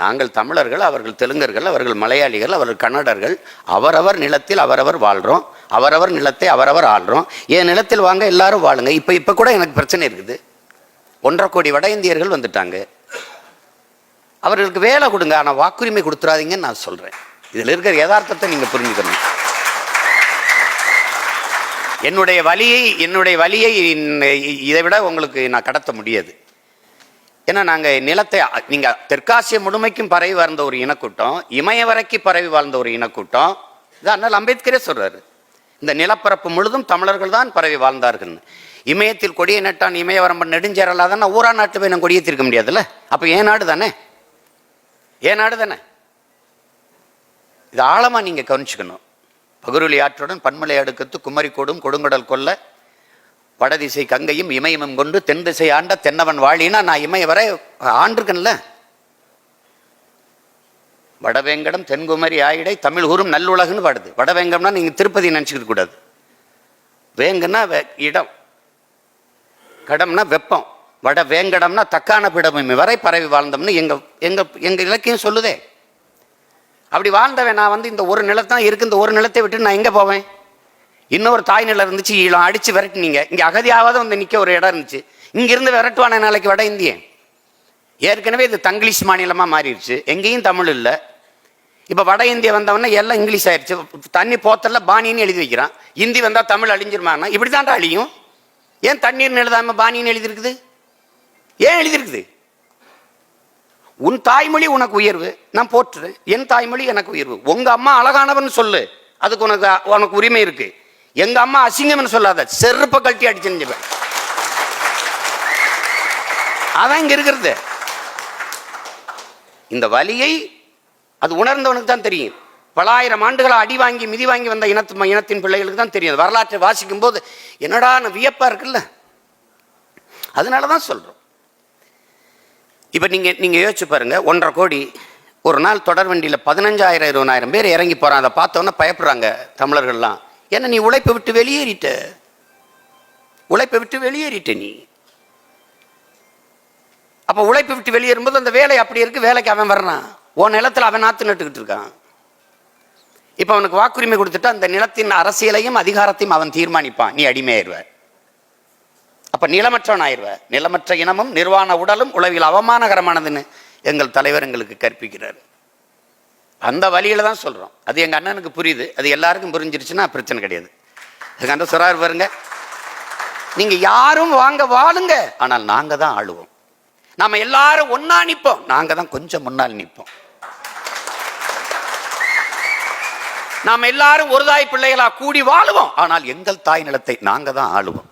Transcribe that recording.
நாங்கள் தமிழர்கள் அவர்கள் தெலுங்கர்கள் அவர்கள் மலையாளிகள் அவர்கள் கன்னடர்கள் அவரவர் நிலத்தில் அவரவர் வாழ்கிறோம் அவரவர் நிலத்தை அவரவர் ஆள்றோம். என் நிலத்தில் வாங்க எல்லாரும் வாழுங்க. இப்போ இப்போ கூட எனக்கு பிரச்சனை இருக்குது. ஒன்றரை கோடி வட இந்தியர்கள் வந்துட்டாங்க. அவர்களுக்கு வேலை கொடுங்க. ஆனால் வாக்குரிமை கொடுத்துறாதீங்கன்னு நான் சொல்கிறேன் இதில் இருக்கிற யதார்த்தத்தை நீங்கள் புரிஞ்சுக்கணும். என்னுடைய வழியை என்னுடைய வழியை இதை விட உங்களுக்கு நான் கடத்த முடியாது. ஏன்னா நாங்கள் நிலத்தை நீங்கள் தெற்காசிய முழுமைக்கும் பரவி வாழ்ந்த ஒரு இனக்கூட்டம் இமய வரைக்கும் பரவி வாழ்ந்த ஒரு இனக்கூட்டம் இது அண்ணல் அம்பேத்கரே சொல்றாரு. இந்த நிலப்பரப்பு முழுதும் தமிழர்கள் தான் பரவி வாழ்ந்தார்கள்னு இமயத்தில் கொடியை நட்டான் இமயவரம்பன் நெடுஞ்சேரலாதானே ஊரா நாட்டு போய் நான் கொடியேற்றிருக்க முடியாதுல்ல? அப்போ ஏன் நாடு தானே? ஏன் நாடு தானே? இது ஆழமாக நீங்கள் கவனிச்சுக்கணும். பகுருளி ஆற்றுடன் பன்மலை அடுக்கத்து குமரிக்கோடும் கொடுங்கடல் கொல்ல வடதிசை கங்கையும் இமயமும் கொண்டு தென் திசை ஆண்ட தென்னவன் வாழினா நான் இமய வரை ஆண்டிருக்கேன்ல. வடவேங்கடம் தென்குமரி ஆயிடை தமிழ் ஊரும் நல்லுலகுன்னு பாடுது. வடவேங்கம்னா நீங்கள் திருப்பதி நினச்சிக்கிட்டு கூடாது. வேங்கன்னா வே- இடம். கடம்னா வெப்பம். வட வேங்கடம்னா தக்கான பிடமும் வரை பரவி வாழ்ந்தோம்னு எங்கள் எங்கள் எங்கள் இலக்கியம் சொல்லுதே. அப்படி வாழ்ந்தவன் நான் வந்து இந்த ஒரு நிலத்தான் இருக்கு இந்த ஒரு நிலத்தை விட்டு நான் எங்கே போவேன்? இன்னொரு தாய் நிலம் இருந்துச்சு ஈழம் அடிச்சு விரட்டினீங்க. இங்க அகதியாவது வந்து நிக்க ஒரு இடம் இருந்துச்சு. இங்க இருந்து நாளைக்கு வட இந்தியன் ஏற்கனவே இது தங்கிலீஷ் மாநிலமா மாறிடுச்சு. எங்கேயும் தமிழ் இல்லை. இப்போ வட இந்தியா வந்தவொடனே எல்லாம் இங்கிலீஷ் ஆயிடுச்சு. தண்ணி போத்தல்ல பாணின்னு எழுதி வைக்கிறான். ஹிந்தி வந்தா தமிழ் அழிஞ்சிருமானா? இப்படி தான்டா அழியும். ஏன் தண்ணீர்னு எழுதாம பாணின்னு எழுதியிருக்குது? ஏன் எழுதியிருக்குது? உன் தாய்மொழி உனக்கு உயர்வு. நான் போற்றுறேன். என் தாய்மொழி எனக்கு உயர்வு. உங்க அம்மா அழகானவன் சொல்லு. அதுக்கு உனக்கு உனக்கு உரிமை இருக்குது எங்க அம்மா அசிங்கம்னு சொல்லாத செருப்பை கழட்டி அடிச்சு செஞ்சுப்பேன் அதான் இங்க இருக்கிறது. இந்த வலியை அது உணர்ந்தவனுக்கு தான் தெரியும். பலாயிரம் ஆண்டுகளா அடி வாங்கி மிதி வாங்கி வந்த இனத்து இனத்தின் பிள்ளைகளுக்கு தான் தெரியும். வரலாற்றை வாசிக்கும் போது என்னடா வியப்பா இருக்குல்ல. அதனால தான் சொல்றோம். இப்போ நீங்கள் நீங்கள் யோசிச்சு பாருங்க. ஒன்றரை கோடி ஒரு நாள் தொடர் வண்டியில் பதினஞ்சாயிரம் இருபதாயிரம் பேர் இறங்கி போகிறான் அதை பார்த்தோன்னே பயப்படுறாங்க தமிழர்கள்லாம். ஏன்னா நீ உழைப்பை விட்டு வெளியேறிட்ட? உழைப்பை விட்டு வெளியேறிட்ட நீ. அப்போ உழைப்பை விட்டு வெளியேறும்போது அந்த வேலை அப்படி இருக்கு வேலைக்கு அவன் வர்றான். உன் நிலத்தில் அவன் நாற்று நட்டுக்கிட்டு இருக்கான். இப்போ அவனுக்கு வாக்குரிமை கொடுத்துட்டு அந்த நிலத்தின் அரசியலையும் அதிகாரத்தையும் அவன் தீர்மானிப்பான். நீ அடிமையாயிருவ. அப்போ நிலமற்றவன் ஆயிருவ நிலமற்ற இனமும் நிர்வாண உடலும் உளவில் அவமானகரமானதுன்னு எங்கள் தலைவர் எங்களுக்கு கற்பிக்கிறார். அந்த வழியில் தான் சொல்கிறோம் அது எங்கள் அண்ணனுக்கு புரியுது. அது எல்லாருக்கும் புரிஞ்சிருச்சுன்னா பிரச்சனை கிடையாது. எங்க அண்ணன் சொல்றாரு பாருங்க. நீங்கள் யாரும் வாங்க வாழுங்க. ஆனால் நாங்கள் தான் ஆளுவோம். நாம் எல்லாரும் ஒன்றா நிற்போம் நாங்கள் தான் கொஞ்சம் முன்னால் நிற்போம் நாம் எல்லாரும் ஒரு தாய் கூடி வாழுவோம். ஆனால் எங்கள் தாய் நிலத்தை நாங்கள் தான் ஆளுவோம்.